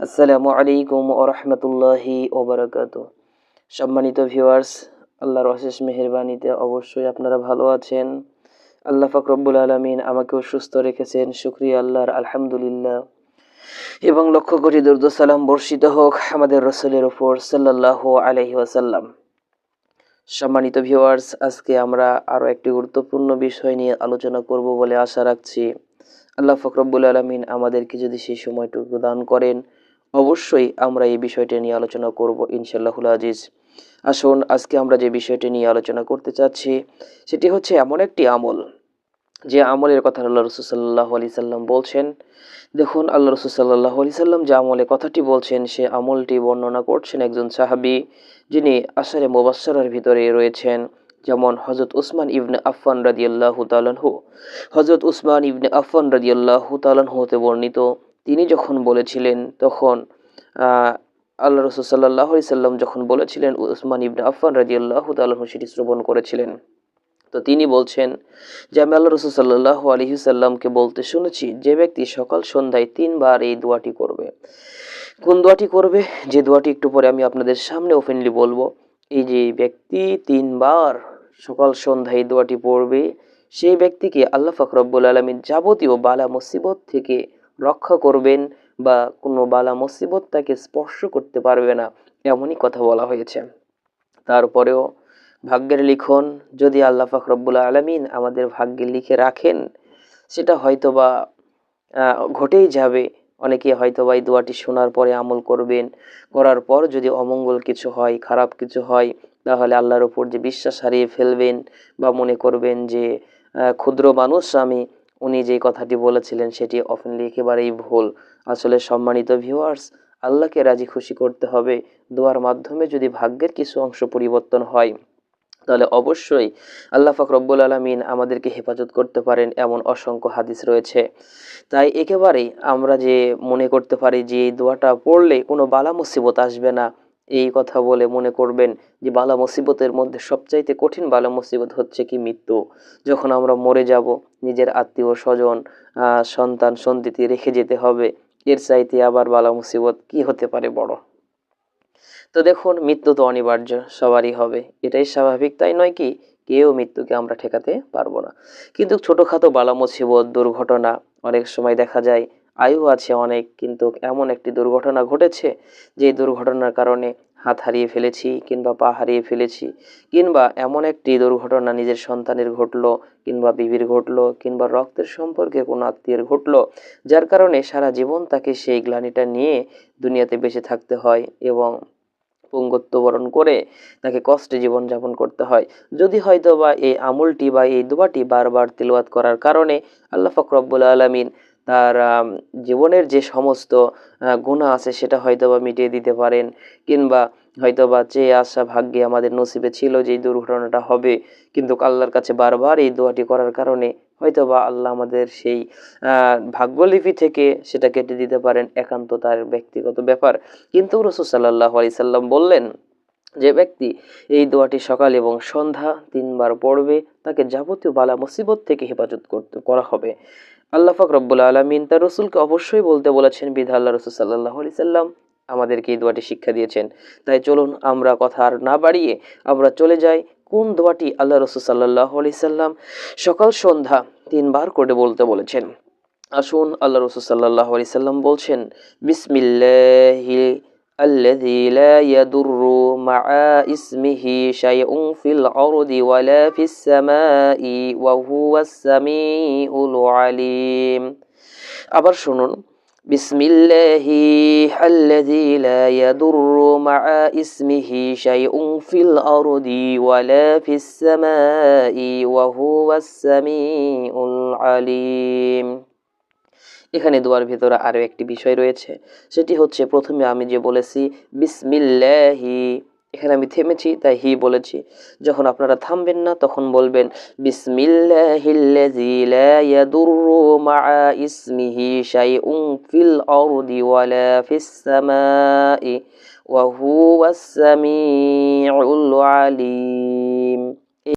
আসসালামু আলাইকুম ওরহমতুল্লাহি ওবরাকাত সম্মানিত ভিউয়ার্স আল্লাহর অশেষ মেহেরবানিতে অবশ্যই আপনারা ভালো আছেন। আল্লাহ ফাকরব্বুল আলমিন আমাকেও সুস্থ রেখেছেন, শুক্রিয়া আল্লাহর, আলহামদুলিল্লাহ। এবং লক্ষ করি দুর্দ সালাম বর্ষিত হোক আমাদের রসুলের ওপর সাল্লাহ আলহি ওয়াসাল্লাম। সম্মানিত ভিউয়ার্স আজকে আমরা আরও একটি গুরুত্বপূর্ণ বিষয় নিয়ে আলোচনা করব বলে আশা রাখছি। আল্লাহ ফকরব্বুল আলমিন আমাদেরকে যদি সেই সময়টুকু দান করেন অবশ্যই আমরা এই বিষয়টি নিয়ে আলোচনা করব ইনশাল্লাহুল আজিজ। আসুন, আজকে আমরা যে বিষয়টি নিয়ে আলোচনা করতে চাচ্ছি, সেটি হচ্ছে এমন একটি আমল, যে আমলের কথা আল্লাহ রসুল্লাহ আলি সাল্লাম বলছেন। দেখুন, আল্লাহ রসুল্লাহ আলি সাল্লাম যে আমলে কথাটি বলছেন, সে আমলটি বর্ণনা করছেন একজন সাহাবি, যিনি আসারে মোবাসার ভিতরে রয়েছেন, যেমন হজরত উসমান ইবনে আফান রাদিয়াল্লাহু তালানহু হজরত উসমান ইবনে আফান রাদিয়াল্লাহু তালানহুতে বর্ণিত তিনি যখন বলেছিলেন, তখন আল্লাহ রসুল সাল্লাহ সাল্লাম যখন বলেছিলেন, উসমান ইবনে আফান রাদিয়াল্লাহু তালাহু সেটি শ্রবণ করেছিলেন। তো তিনি বলছেন যে, আমি আল্লাহ রসুল সাল্লাহ আলহিসাল্লামকে বলতে শুনেছি, যে ব্যক্তি সকাল সন্ধ্যায় তিনবার এই দোয়াটি করবে। কোন দোয়াটি করবে? যে দোয়াটি একটু পরে আমি আপনাদের সামনে ওপেনলি বলব। এই যে ব্যক্তি তিনবার সকাল সন্ধ্যায় এই দোয়াটি পড়বে, সেই ব্যক্তিকে আল্লাহ ফখরব্বুল আলমীর যাবতীয় বালা মুসিবত থেকে রক্ষা করবেন বা কোনো বালা মুসিবত তাকে স্পর্শ করতে পারবে না, এমনই কথা বলা হয়েছে। তারপরেও ভাগ্যের লিখন যদি আল্লাহ ফখরব্বুল আলমিন আমাদের ভাগ্যে লিখে রাখেন, সেটা হয়তো বা ঘটেই যাবে। অনেকে হয়তো বা এই দোয়াটি শোনার পরে আমল করবেন, করার পর যদি অমঙ্গল কিছু হয়, খারাপ কিছু হয়, তাহলে আল্লাহর ওপর যে বিশ্বাস হারিয়ে ফেলবেন বা মনে করবেন যে ক্ষুদ্র মানুষ আমি উনি যে কথাটি বলেছিলেন সেটি অফেনলি একেবারেই ভুল। আসলে সম্মানিত ভিউয়ার্স আল্লাহকে রাজি খুশি করতে হবে। দোয়ার মাধ্যমে যদি ভাগ্যের কিছু অংশ পরিবর্তন হয়, তাহলে অবশ্যই আল্লাহ রব্বুল আলমিন আমাদেরকে হেফাজত করতে পারেন এমন অসংখ্য হাদিস রয়েছে। তাই একেবারেই আমরা যে মনে করতে পারি যে এই দোয়াটা পড়লে কোনো বালা মুসিবত আসবে না। এই কথা বলে মনে করবেন যে বালা মুসিবতের মধ্যে সবচাইতে কঠিন বালা মুসিবত হচ্ছে কি মৃত্যু। যখন আমরা মরে যাব, নিজের আত্মীয় স্বজন সন্তান সন্তিতি রেখে যেতে হবে, এর চাইতে আবার বালা মুসিবত কি হতে পারে বড়? তো দেখুন, মৃত্যু তো অনিবার্য, সবারই হবে। এটাই স্বাভাবিক, তাই নয় কি? কেউ মৃত্যুকে আমরা ঠেকাতে পারব না। কিন্তু ছোটোখাটো বালা মুসিবত, দুর্ঘটনা, অনেক সময় দেখা যায় আয়ু আছে অনেক, কিন্তু এমন একটি দুর্ঘটনা ঘটেছে যে দুর্ঘটনার কারণে হাত হারিয়ে ফেলেছি কিংবা পা হারিয়ে ফেলেছি, কিংবা এমন একটি দুর্ঘটনা নিজের সন্তানের ঘটলো কিংবা বিবির ঘটলো কিংবা রক্তের সম্পর্কে কোনো আত্মীয়ের ঘটলো, যার কারণে সারা জীবন তাকে সেই গ্লানিটা নিয়ে দুনিয়াতে বেঁচে থাকতে হয় এবং পুঙ্গত্ব বরণ করে তাকে কষ্টে জীবনযাপন করতে হয়। যদি হয়তো বা এই আমলটি বা এই দোয়াটি বারবার তিলওয়াত করার কারণে আল্লাহ ফকরব্বুল আলমিন তার জীবনের যে সমস্ত গুণা আছে সেটা হয়তো বা মিটিয়ে দিতে পারেন কিংবা হয়তো বা চেয়ে আসা ভাগ্যে আমাদের নসিবে ছিল যে এই দুর্ঘটনাটা হবে, কিন্তু আল্লাহর কাছে বারবার এই দোয়াটি করার কারণে হয়তো বা আল্লাহ আমাদের সেই ভাগ্যলিপি থেকে সেটা কেটে দিতে পারেন একান্ত তার ব্যক্তিগত ব্যাপার। কিন্তু রসুল সাল্লাহ আলি সাল্লাম বললেন যে ব্যক্তি এই দোয়াটি সকাল এবং সন্ধ্যা তিনবার পড়বে, তাকে যাবতীয় বালা মুসিবত থেকে হেফাজত করতে করা হবে। আল্লাহ ফাক রব্বুল আলমিন তার রসুলকে অবশ্যই বলতে বলেছেন বিধা আল্লাহ রসুল সাল্লাহ আলি সাল্লাম আমাদেরকে এই দোয়াটি শিক্ষা দিয়েছেন। তাই চলুন আমরা কথা আর না বাড়িয়ে আমরা চলে যাই কোন দোয়াটি আল্লাহ রসুল সাল্লাহ আলি সাল্লাম সকাল সন্ধ্যা তিনবার করে বলতে বলেছেন। আসুন আল্লাহ রসুল সাল্লাহ আলি সাল্লাম বলছেন, বিসমিল্লাহি الذي لا يضر مع اسمه شيء في الأرض ولا في السماء وهو السميع العليم আবার শুনুন بسم الله الذي لا يضر مع اسمه شيء في الأرض ولا في السماء وهو السميع العليم এখানে দোয়ার ভিতরে আরও একটি বিষয় রয়েছে। সেটি হচ্ছে, প্রথমে আমি যে বলেছি, বিসমিল্লাহি। এখানে আমি থেমেছি, তাই হি বলেছি। যখন আপনারা থামবেন না, তখন বলবেন বিসমিল্লাহিল্লাযী লা